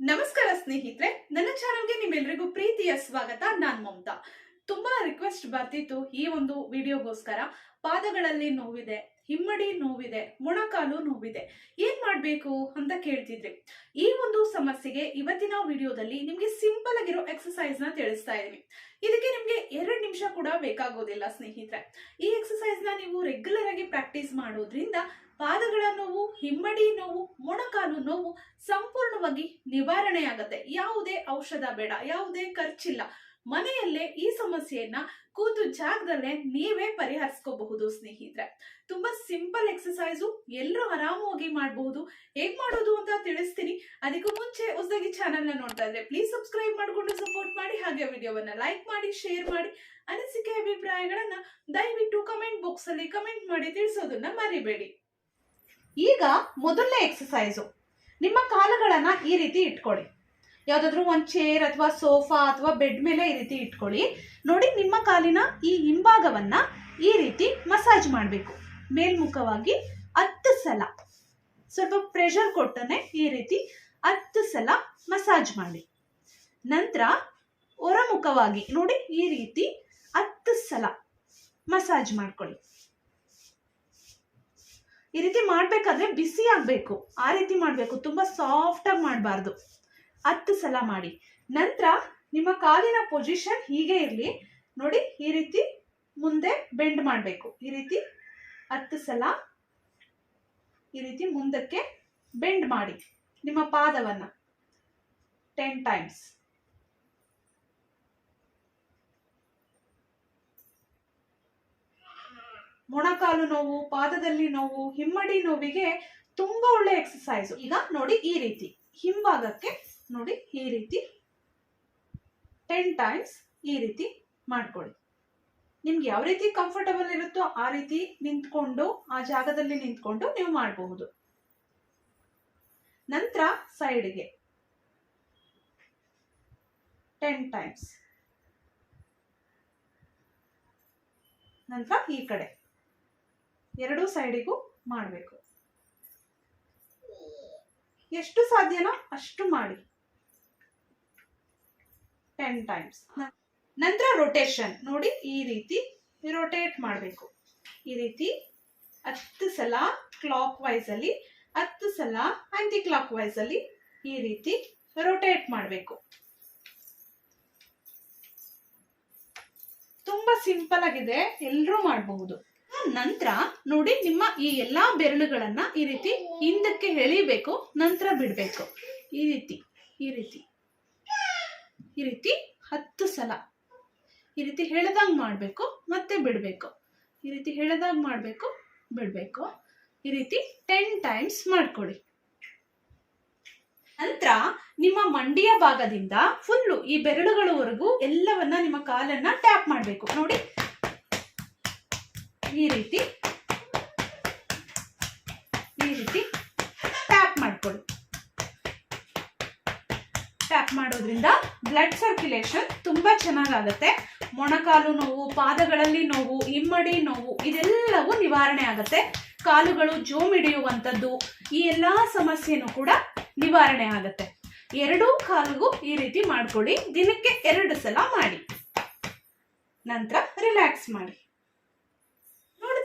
ನಮಸ್ಕಾರ ಸ್ನೇಹಿತರೆ, ನನ್ನ ಚಾನಲ್ಗೆ ನಿಮ್ಮೆಲ್ಲರಿಗೂ ಪ್ರೀತಿಯ ಸ್ವಾಗತ. ನಾನ್ ಮಮತಾ. ತುಂಬಾ ರಿಕ್ವೆಸ್ಟ್ ಬರ್ತಿತ್ತು ಈ ಒಂದು ವಿಡಿಯೋಗೋಸ್ಕರ. ಪಾದಗಳಲ್ಲಿ ನೋವಿದೆ, ಹಿಮ್ಮಡಿ ನೋವಿದೆ, ಮೊಣಕಾಲು ನೋವಿದೆ. ಏನ್ ಮಾಡ್ಬೇಕು ಅಂತ ಕೇಳ್ತಿದ್ರಿ. ಈ ಒಂದು ಸಮಸ್ಯೆಗೆ ಇವತ್ತಿನ ವಿಡಿಯೋದಲ್ಲಿ ನಿಮ್ಗೆ ಸಿಂಪಲ್ ಆಗಿರೋ ಎಕ್ಸಸೈಸ್ನ ತಿಳಿಸ್ತಾ ಇದೀನಿ. ಇದಕ್ಕೆ ನಿಮ್ಗೆ ಎರಡು ನಿಮಿಷ ಕೂಡ ಬೇಕಾಗೋದಿಲ್ಲ ಸ್ನೇಹಿತರೆ. ಈ ಎಕ್ಸಸೈಸ್ನ ನೀವು ರೆಗ್ಯುಲರ್ ಆಗಿ ಪ್ರಾಕ್ಟೀಸ್ ಮಾಡೋದ್ರಿಂದ ಪಾದಗಳ ನೋವು, ಹಿಮ್ಮಡಿ ನೋವು, ಮೊಣಕಾಲು ನೋವು ಸಂಪೂರ್ಣವಾಗಿ ನಿವಾರಣೆ ಆಗುತ್ತೆ ಯಾವುದೇ ಔಷಧ ಬೇಡ, ಯಾವುದೇ ಖರ್ಚಿಲ್ಲ. ಮನೆಯಲ್ಲೇ ಈ ಸಮಸ್ಯೆಯನ್ನ ಕೂತು ಜಾಗದಲ್ಲೇ ನೀವೇ ಪರಿಹರಿಸ್ಕೋಬಹುದು ಸ್ನೇಹಿತರೆ. ತುಂಬಾ ಸಿಂಪಲ್ ಎಕ್ಸಸೈಸು ಎಲ್ಲರೂ ಆರಾಮವಾಗಿ ಮಾಡಬಹುದು. ಹೇಗ್ ಮಾಡೋದು ಅಂತ ತಿಳಿಸ್ತೀನಿ. ಅದಕ್ಕೂ ಮುಂಚೆ ಹೊಸದಾಗಿ ಚಾನೆಲ್ನ ನೋಡ್ತಾ ಇದ್ರೆ ಪ್ಲೀಸ್ ಸಬ್ಸ್ಕ್ರೈಬ್ ಮಾಡಿಕೊಂಡು ಸಪೋರ್ಟ್ ಮಾಡಿ, ಹಾಗೆ ವಿಡಿಯೋವನ್ನ ಲೈಕ್ ಮಾಡಿ ಶೇರ್ ಮಾಡಿ, ಅನಿಸಿಕೆ ಅಭಿಪ್ರಾಯಗಳನ್ನ ದಯವಿಟ್ಟು ಕಮೆಂಟ್ ಬಾಕ್ಸ್ ಅಲ್ಲಿ ಕಮೆಂಟ್ ಮಾಡಿ ತಿಳಿಸೋದನ್ನ ಮರಿಬೇಡಿ. ಈಗ ಮೊದಲನೇ ಎಕ್ಸಸೈಸು ನಿಮ್ಮ ಕಾಲುಗಳನ್ನು ಈ ರೀತಿ ಇಟ್ಕೊಳ್ಳಿ. ಯಾವುದಾದ್ರೂ ಒಂದು ಚೇರ್ ಅಥವಾ ಸೋಫಾ ಅಥವಾ ಬೆಡ್ ಮೇಲೆ ಈ ರೀತಿ ಇಟ್ಕೊಳ್ಳಿ. ನೋಡಿ ನಿಮ್ಮ ಕಾಲಿನ ಈ ಹಿಂಭಾಗವನ್ನು ಈ ರೀತಿ ಮಸಾಜ್ ಮಾಡಬೇಕು. ಮೇಲ್ಮುಖವಾಗಿ ಹತ್ತು ಸಲ. ಸ್ವಲ್ಪ ಪ್ರೆಷರ್ ಕೊಟ್ಟನೆ ಈ ರೀತಿ ಹತ್ತು ಸಲ ಮಸಾಜ್ ಮಾಡಿ. ನಂತರ ಹೊರಮುಖವಾಗಿ ನೋಡಿ ಈ ರೀತಿ ಹತ್ತು ಸಲ ಮಸಾಜ್ ಮಾಡ್ಕೊಳ್ಳಿ. ಈ ರೀತಿ ಮಾಡಬೇಕಾದ್ರೆ ಬಿಸಿ ಆಗಬೇಕು. ಆ ರೀತಿ ಮಾಡಬೇಕು. ತುಂಬಾ ಸಾಫ್ಟ್ ಆಗಿ ಮಾಡಬಾರ್ದು. ಹತ್ತು ಸಲ ಮಾಡಿ. ನಂತರ ನಿಮ್ಮ ಕಾಲಿನ ಪೊಸಿಷನ್ ಹೀಗೆ ಇರಲಿ. ನೋಡಿ, ಈ ರೀತಿ ಮುಂದೆ ಬೆಂಡ್ ಮಾಡಬೇಕು. ಈ ರೀತಿ ಹತ್ತು ಸಲ ಈ ರೀತಿ ಮುಂದಕ್ಕೆ ಬೆಂಡ್ ಮಾಡಿ. ನಿಮ್ಮ ಪಾದವನ್ನು ಟೆನ್ ಟೈಮ್ಸ್ ಮೊಣಕಾಲು ನೋವು, ಪಾದದಲ್ಲಿ ನೋವು, ಹಿಮ್ಮಡಿ ನೋವಿಗೆ ತುಂಬಾ ಒಳ್ಳೆ ಎಕ್ಸಸೈಸ್ ಈಗ ನೋಡಿ ಈ ರೀತಿ. ಹಿಂಭಾಗಕ್ಕೆ ನೋಡಿ ಈ ರೀತಿ. ಟೆನ್ ಟೈಮ್ಸ್ ಈ ರೀತಿ ಮಾಡ್ಕೊಳ್ಳಿ. ನಿಮ್ಗೆ ಯಾವ ರೀತಿ ಕಂಫರ್ಟಬಲ್ ಇರುತ್ತೋ ಆ ರೀತಿ ನಿಂತ್ಕೊಂಡು, ಆ ಜಾಗದಲ್ಲಿ ನಿಂತ್ಕೊಂಡು ನೀವು ಮಾಡಬಹುದು. ನಂತರ ಸೈಡ್ಗೆ ಟೆನ್ ಟೈಮ್ಸ್ ನಂತರ ಈ ಕಡೆ. ಎರಡೂ ಸೈಡಿಗೂ ಮಾಡಬೇಕು. ಎಷ್ಟು ಸಾಧ್ಯನೋ ಅಷ್ಟು ಮಾಡಿ. ಟೆನ್ ಟೈಮ್ಸ್ ನಂತರ ರೊಟೇಷನ್ ನೋಡಿ, ಈ ರೀತಿ ರೊಟೇಟ್ ಮಾಡಬೇಕು. ಈ ರೀತಿ ಹತ್ತು ಸಲ ಕ್ಲಾಕ್ ವೈಸಲ್ಲಿ ಹತ್ತು ಸಲ ಆಂಟಿ ಕ್ಲಾಕ್ ವೈಸಲ್ಲಿ ಈ ರೀತಿ ರೊಟೇಟ್ ಮಾಡಬೇಕು. ತುಂಬಾ ಸಿಂಪಲ್ ಆಗಿದೆ. ಎಲ್ಲರೂ ಮಾಡಬಹುದು. ನಂತರ ನೋಡಿ ನಿಮ್ಮ ಈ ಎಲ್ಲಾ ಬೆರಳುಗಳನ್ನ ಈ ರೀತಿ ಹಿಂದಕ್ಕೆ ಎಳಿಬೇಕು, ನಂತರ ಬಿಡಬೇಕು. ಈ ರೀತಿ ಈ ರೀತಿ. ಈ ರೀತಿ ಹತ್ತು ಸಲ. ಈ ರೀತಿ ಹೇಳದಾಗ ಮಾಡಬೇಕು, ಮತ್ತೆ ಬಿಡಬೇಕು. ಈ ರೀತಿ ಹೇಳದಾಗ ಮಾಡಬೇಕು, ಬಿಡಬೇಕು. ಈ ರೀತಿ ಟೆನ್ ಟೈಮ್ಸ್ ಮಾಡ್ಕೊಳ್ಳಿ. ನಂತರ ನಿಮ್ಮ ಮಂಡಿಯ ಭಾಗದಿಂದ ಫುಲ್ಲು ಈ ಬೆರಳುಗಳವರೆಗೂ ಎಲ್ಲವನ್ನ ನಿಮ್ಮ ಕಾಲನ್ನ ಟ್ಯಾಪ್ ಮಾಡಬೇಕು. ನೋಡಿ ಈ ರೀತಿ ಈ ರೀತಿ ಟ್ಯಾಪ್ ಮಾಡ್ಕೊಳ್ಳಿ. ಟ್ಯಾಪ್ ಮಾಡೋದ್ರಿಂದ ಬ್ಲಡ್ ಸರ್ಕ್ಯುಲೇಷನ್ ತುಂಬಾ ಚೆನ್ನಾಗಾಗತ್ತೆ. ಮೊಣಕಾಲು ನೋವು, ಪಾದಗಳಲ್ಲಿ ನೋವು, ಇಮ್ಮಡಿ ನೋವು, ಇದೆಲ್ಲವೂ ನಿವಾರಣೆ ಆಗುತ್ತೆ. ಕಾಲುಗಳು ಜೋಮಿಡಿಯುವಂಥದ್ದು ಈ ಎಲ್ಲ ಸಮಸ್ಯೆನೂ ಕೂಡ ನಿವಾರಣೆ ಆಗುತ್ತೆ. ಎರಡೂ ಕಾಲಿಗೂ ಈ ರೀತಿ ಮಾಡ್ಕೊಳ್ಳಿ. ದಿನಕ್ಕೆ ಎರಡು ಸಲ ಮಾಡಿ. ನಂತರ ರಿಲ್ಯಾಕ್ಸ್ ಮಾಡಿ.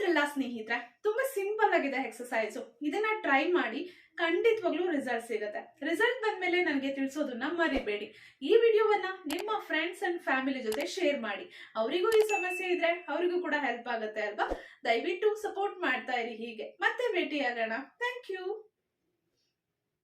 ನೋಡಿದ್ರಲ್ಲ ಸ್ನೇಹಿತರೆ, ತುಂಬಾ ಸಿಂಪಲ್ ಆಗಿದೆ ಎಕ್ಸಸೈಸ್ ಇದನ್ನ ಟ್ರೈ ಮಾಡಿ ಖಂಡಿತವಾಗ್ಲೂ ರಿಸಲ್ಟ್ ಸಿಗುತ್ತೆ. ರಿಸಲ್ಟ್ ಬಂದ್ಮೇಲೆ ನನಗೆ ತಿಳಿಸೋದನ್ನ ಮರಿಬೇಡಿ. ಈ ವಿಡಿಯೋವನ್ನ ನಿಮ್ಮ ಫ್ರೆಂಡ್ಸ್ ಅಂಡ್ ಫ್ಯಾಮಿಲಿ ಜೊತೆ ಶೇರ್ ಮಾಡಿ. ಅವರಿಗೂ ಈ ಸಮಸ್ಯೆ ಇದ್ರೆ ಅವರಿಗೂ ಕೂಡ ಹೆಲ್ಪ್ ಆಗುತ್ತೆ ಅಲ್ವಾ? ದಯವಿಟ್ಟು ಸಪೋರ್ಟ್ ಮಾಡ್ತಾ ಇರಿ ಹೀಗೆ. ಮತ್ತೆ ಭೇಟಿ ಆಗೋಣ ಥ್ಯಾಂಕ್ ಯು